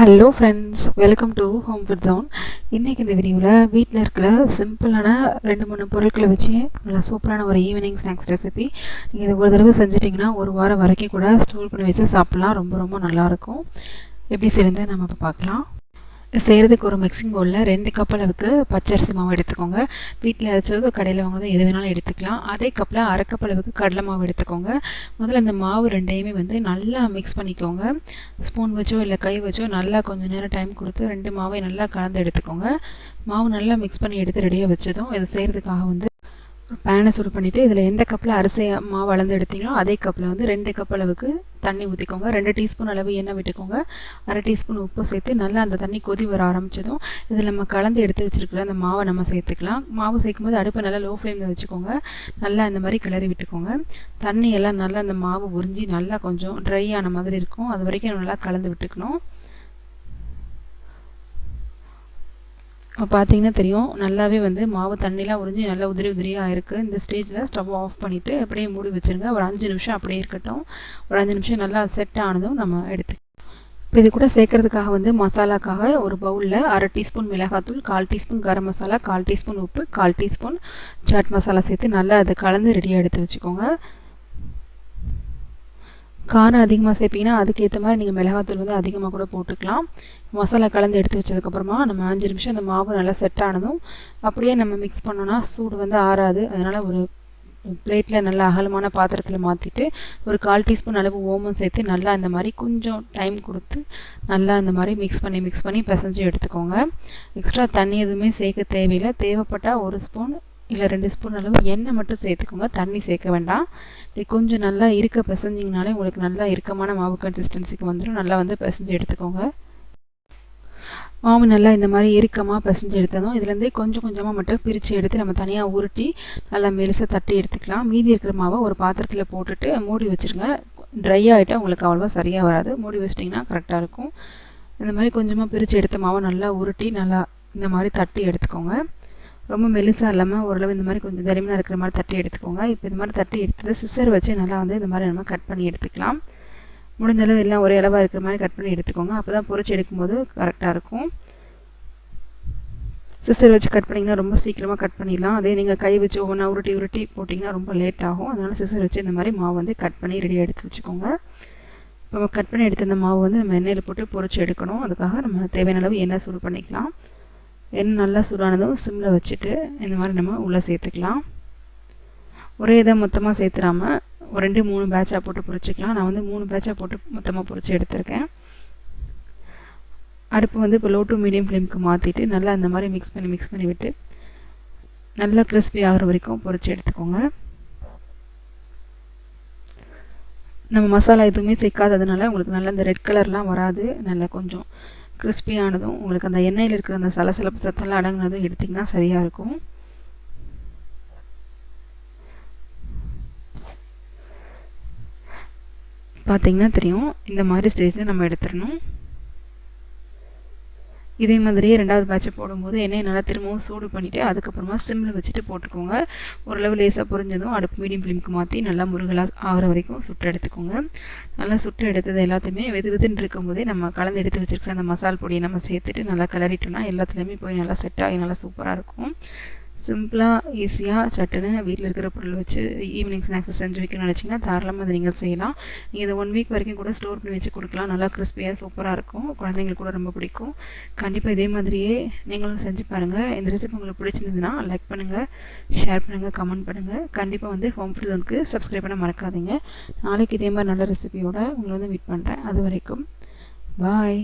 Hello friends welcome to home food zone இன்றைக்கி இந்த வீடியோவில் வீட்டில் இருக்கிற சிம்பிளான ரெண்டு மூணு பொருட்களை வச்சு நல்லா சூப்பரான ஒரு ஈவினிங் ஸ்நாக்ஸ் ரெசிபி நீங்கள் இதை ஒரு தடவை செஞ்சிட்டிங்கன்னா ஒரு வாரம் வரைக்கும் கூட ஸ்டோர் பண்ணி வச்சு சாப்பிட்லாம். ரொம்ப ரொம்ப நல்லாயிருக்கும் எப்படி செய்யுது நம்ம இப்போ பார்க்கலாம். செய்கிறதுக்கு ஒரு மிக்சிங் பவுலில் ரெண்டு கப் அளவுக்கு பச்சரிசி மாவு எடுத்துக்கோங்க. வீட்டில் அரைச்சது கடையில் வாங்குறது எது வேணாலும் எடுத்துக்கலாம். அதே கப்பில் அரை கப் அளவுக்கு கடலை மாவு எடுத்துக்கோங்க. முதல்ல அந்த மாவு ரெண்டையுமே வந்து நல்லா மிக்ஸ் பண்ணிக்கோங்க. ஸ்பூன் வச்சோ இல்லை கை வச்சோ நல்லா கொஞ்சம் நேரம் டைம் கொடுத்து ரெண்டு மாவையும் நல்லா கலந்து எடுத்துக்கோங்க. மாவு நல்லா மிக்ஸ் பண்ணி எடுத்து ரெடியாக வச்சதும் இது செய்கிறதுக்காக வந்து பேனை சூடு பண்ணிவிட்டு இதில் எந்த கப்பில் அரிசி மாவு அளந்து எடுத்தீங்களோ அதே கப்பில் வந்து ரெண்டு கப் அளவுக்கு தண்ணி ஊற்றிக்கோங்க ரெண்டு டீஸ்பூன் அளவு எண்ணெய் விட்டுக்கோங்க. அரை டீஸ்பூன் உப்பு சேர்த்து நல்லா அந்த தண்ணி கொதி வர ஆரம்பித்ததும் இதில் நம்ம கலந்து எடுத்து வச்சுருக்கிற அந்த மாவை நம்ம சேர்த்துக்கலாம். மாவு சேர்க்கும்போது அடுப்பை நல்லா லோ ஃப்ளேமில் வச்சுக்கோங்க. நல்லா இந்த மாதிரி கிளறி விட்டுக்கோங்க. தண்ணி எல்லாம் நல்லா அந்த மாவு உறிஞ்சி நல்லா கொஞ்சம் ட்ரை ஆன மாதிரி இருக்கும். அது வரைக்கும் நல்லா கலந்து விட்டுக்கணும். பார்த்தீங்கன்னா தெரியும். நல்லாவே வந்து மாவு தண்ணிலாம் உறிஞ்சி நல்லா உதிரி உதிரியாக இருக்குது இந்த ஸ்டேஜில் ஸ்டவ் ஆஃப் பண்ணிவிட்டு அப்படியே மூடி வச்சுருங்க. ஒரு அஞ்சு நிமிஷம் அப்படியே இருக்கட்டும். ஒரு அஞ்சு நிமிஷம் நல்லா செட் ஆனதும் நம்ம எடுத்து இப்போ இது கூட சேர்க்கறதுக்காக வந்து மசாலாக்காக ஒரு பவுலில் அரை டீஸ்பூன் மிளகாத்தூள் கால் டீஸ்பூன் கரம் மசாலா கால் டீஸ்பூன் உப்பு கால் டீஸ்பூன் சாட் மசாலா சேர்த்து நல்லா அதை கலந்து ரெடியாக எடுத்து வச்சுக்கோங்க. காரம் அதிகமாக சேர்ப்பீங்கன்னா அதுக்கேற்ற மாதிரி நீங்கள் மிளகாத்தூள் வந்து அதிகமாக கூட போட்டுக்கலாம். மசாலா கலந்து எடுத்து வச்சதுக்கப்புறமா நம்ம அஞ்சு நிமிஷம் அந்த மாவு நல்லா செட் ஆனதும் அப்படியே நம்ம மிக்ஸ் பண்ணோன்னா சூடு வந்து ஆறாது. அதனால் ஒரு பிளேட்டில் நல்லா அகலமான பாத்திரத்தில் மாற்றிட்டு ஒரு கால் டீஸ்பூன் அளவு ஓமம் சேர்த்து நல்லா இந்த மாதிரி கொஞ்சம் டைம் கொடுத்து நல்லா இந்த மாதிரி மிக்ஸ் பண்ணி மிக்ஸ் பண்ணி பிசைஞ்சு எடுத்துக்கோங்க. எக்ஸ்ட்ரா தண்ணி எதுவுமே சேர்க்க தேவையில்லை. தேவைப்பட்டால் ஒரு ஸ்பூன் இல்லை ரெண்டு ஸ்பூன் அளவு எண்ணெய் மட்டும் சேர்த்துக்கோங்க. தண்ணி சேர்க்க வேண்டாம். இப்படி கொஞ்சம் நல்லா இருக்க பிசைஞ்சிங்கனாலே உங்களுக்கு நல்லா இறுக்கமான மாவு கன்சிஸ்டன்சிக்கு வந்துடும் நல்லா வந்து பிசைஞ்சு எடுத்துக்கோங்க. மாவு நல்லா இந்த மாதிரி இறுக்கமாக பிசைஞ்சு எடுத்ததும் இதுலேருந்தே கொஞ்சம் கொஞ்சமாக மட்டும் பிரித்து எடுத்து நம்ம தனியாக உருட்டி நல்லா மெலிசாக தட்டி எடுத்துக்கலாம். மீதி இருக்கிற மாவை ஒரு பாத்திரத்தில் போட்டுட்டு மூடி வச்சுருங்க. ட்ரை ஆகிட்டால் உங்களுக்கு அவ்வளோவா சரியாக வராது. மூடி வச்சிட்டிங்கன்னா கரெக்டாக இருக்கும். இந்த மாதிரி கொஞ்சமாக பிரித்து எடுத்த மாவை நல்லா உருட்டி நல்லா இந்த மாதிரி தட்டி எடுத்துக்கோங்க. ரொம்ப மெலிசாக இல்லாமல் ஓரளவு இந்த மாதிரி கொஞ்சம் தடிமனாக இருக்கிற மாதிரி தட்டி எடுத்துக்கோங்க. இப்போ இந்த மாதிரி தட்டி எடுத்தது சிசர் வச்சு நல்லா வந்து இந்த மாதிரி நம்ம கட் பண்ணி எடுத்துக்கலாம். முடிஞ்ச அளவு எல்லாம் ஒரே அளவாக இருக்கிற மாதிரி கட் பண்ணி எடுத்துக்கோங்க. அப்போ தான் பொறிச்சு எடுக்கும்போது கரெக்டாக இருக்கும். சிசர் வச்சு கட் பண்ணிங்கன்னா ரொம்ப சீக்கிரமாக கட் பண்ணிடலாம். அதே நீங்கள் கை வச்சு ஒவ்வொன்றா உருட்டி உருட்டி போட்டிங்கன்னா ரொம்ப லேட் ஆகும். அதனால் சிசர் வச்சு இந்த மாதிரி மாவு வந்து கட் பண்ணி ரெடியாக எடுத்து வச்சுக்கோங்க. இப்போ கட் பண்ணி எடுத்த இந்த மாவு வந்து நம்ம எண்ணெயில் போட்டு பொறிச்சு எடுக்கணும். அதுக்காக நம்ம தேவையான அளவு எண்ணெய் சூடு பண்ணிக்கலாம். எண்ணெய் நல்லா சூடானதும் சிம்மில் வச்சுட்டு இந்த மாதிரி நம்ம உள்ளே சேர்த்துக்கலாம். ஒரே இதை மொத்தமாக சேர்த்துடாமல் ஒரு ரெண்டு மூணு பேட்சாக போட்டு பொரிச்சிக்கலாம். நான் வந்து மூணு பேட்சாக போட்டு மொத்தமாக பொரிச்சு எடுத்திருக்கேன். அடுப்பு வந்து இப்போ லோ டு மீடியம் ஃப்ளேமுக்கு மாற்றிட்டு நல்லா இந்த மாதிரி மிக்ஸ் பண்ணி மிக்ஸ் பண்ணி விட்டு நல்லா கிறிஸ்பி ஆகிற வரைக்கும் பொரிச்சு எடுத்துக்கோங்க. நம்ம மசாலா எதுவுமே சேர்க்காததுனால உங்களுக்கு நல்லா இந்த ரெட் கலர்லாம் வராது. நல்லா கொஞ்சம் கிறிஸ்பியானதும் உங்களுக்கு அந்த எண்ணெயில் இருக்கிற அந்த சலசலப்பு சத்தெல்லாம் அடங்கினதும் எடுத்திங்கன்னா சரியாக இருக்கும். பார்த்திங்கன்னா தெரியும் இந்த மாதிரி ஸ்டேஜில் நம்ம எடுத்துடணும். இதே மாதிரியே ரெண்டாவது பேட்சை போடும்போது எண்ணெயை நல்லா திரும்பவும் சூடு பண்ணிவிட்டு அதுக்கப்புறமா சிம்மில் வச்சுட்டு போட்டுக்கோங்க. ஓரளவு லேசாக புரிஞ்சதும் அடுப்பு மீடியம் ஃப்ளேமுக்கு மாற்றி நல்லா முருகலாக ஆகிற வரைக்கும் சுட்டு எடுத்துக்கோங்க. நல்லா சுட்டு எடுத்தது எல்லாத்தையுமே வெது வெதுன்னு இருக்கும்போதே நம்ம கலந்து எடுத்து வச்சுருக்கிற அந்த மசால் பொடியை நம்ம சேர்த்துட்டு நல்லா கிளறிட்டோம்னா எல்லாத்துலேயுமே போய் நல்லா செட் ஆகி நல்லா சூப்பராக இருக்கும். சிம்பிளாக ஈஸியாக சட்டுன்னு வீட்டில் இருக்கிற பொருள் வச்சு ஈவினிங் ஸ்நாக்ஸ் செஞ்சு வைக்கணும்னு நினச்சிங்கன்னா தாராளமாக அதை நீங்கள் செய்யலாம். நீங்கள் இதை ஒன் வீக் வரைக்கும் கூட ஸ்டோர் பண்ணி வச்சு கொடுக்கலாம். நல்லா கிறிஸ்பியாக சூப்பராக இருக்கும். குழந்தைங்களுக்கு கூட ரொம்ப பிடிக்கும். கண்டிப்பாக இதே மாதிரியே நீங்களும் செஞ்சு பாருங்கள் இந்த ரெசிபி உங்களுக்கு பிடிச்சிருந்ததுன்னா லைக் பண்ணுங்கள் ஷேர் பண்ணுங்கள் கமெண்ட் பண்ணுங்கள் கண்டிப்பாக வந்து ஹோம் ஃபுட் ஜோனுக்கு சப்ஸ்கிரைப் பண்ண மறக்காதீங்க. நாளைக்கு இதே மாதிரி நல்ல ரெசிபியோட உங்களை வந்து மீட் பண்ணுறேன் அது வரைக்கும் பாய்